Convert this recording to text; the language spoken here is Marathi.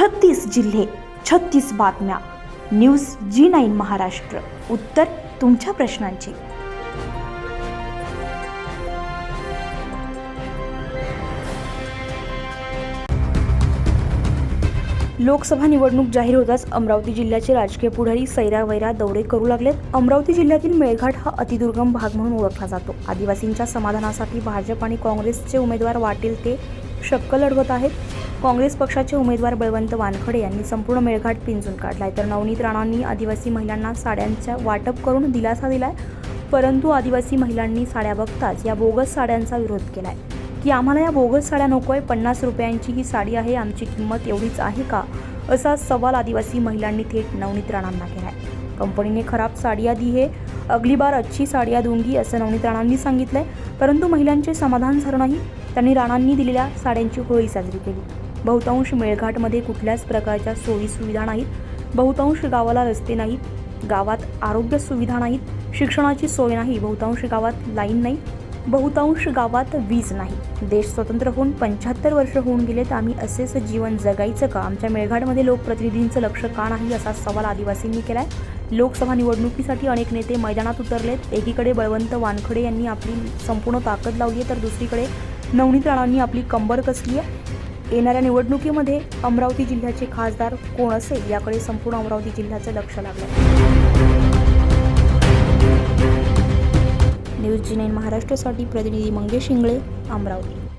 छत्तीस जिल्हे छत्तीस बातम्या. News G nine Maharashtra. उत्तर तुमच्या प्रश्नांची. लोकसभा निवडणूक जाहीर होताच अमरावती जिल्ह्याचे राजकीय पुढारी सैरावैरा दौरे करू लागलेत. अमरावती जिल्ह्यातील मेळघाट हा अतिदुर्गम भाग म्हणून ओळखला जातो. आदिवासींच्या समाधानासाठी भाजप आणि काँग्रेसचे उमेदवार वाटेल ते शक्क लढवत आहेत. काँग्रेस पक्षाचे उमेदवार बळवंत वानखडे यांनी संपूर्ण मेळघाट पिंजून काढलाय. तर नवनीत राणांनी आदिवासी महिलांना साड्यांचा वाटप करून दिलासा दिलाय. परंतु आदिवासी महिलांनी साड्या बघताच या बोगस साड्यांचा विरोध केलाय. की आम्हाला या बोगस साड्या नकोय पन्नास रुपयांची ही साडी आहे आमची किंमत एवढीच आहे का? असा सवाल आदिवासी महिलांनी थेट नवनीत राणांना केलाय. कंपनीने खराब साडिया दी हे अगली बार अच्छी साडिया दूंगी असं नवनीत राणांनी सांगितलंय. परंतु महिलांचे समाधान झालं नाही. त्यांनी राणांनी दिलेल्या साड्यांची होळी साजरी केली. बहुतांश मेळघाटमध्ये कुठल्याच प्रकारच्या सोयी सुविधा नाहीत. बहुतांश गावाला रस्ते नाहीत. गावात आरोग्य सुविधा नाहीत. शिक्षणाची सोय नाही. बहुतांश गावात लाईन नाही. बहुतांश गावात वीज नाही. देश स्वतंत्र होऊन पंच्याहत्तर वर्ष होऊन गेले तर आम्ही असेच जीवन जगायचं का? आमच्या मेळघाटमध्ये लोकप्रतिनिधींचं लक्ष का नाही असा सवाल आदिवासींनी केलाय. लोकसभा निवडणुकीसाठी अनेक नेते मैदानात उतरलेत. एकीकडे बळवंत वानखडे यांनी आपली संपूर्ण ताकद लावली आहे तर दुसरीकडे नवनीत राणांनी आपली कंबर कसली आहे? येणाऱ्या निवडणुकीमध्ये अमरावती जिल्ह्याचे खासदार कोण असेल याकडे संपूर्ण अमरावती जिल्ह्याचं लक्ष लागलं. न्यूज जी नाईन महाराष्ट्रासाठी प्रतिनिधी मंगेश इंगळे अमरावती.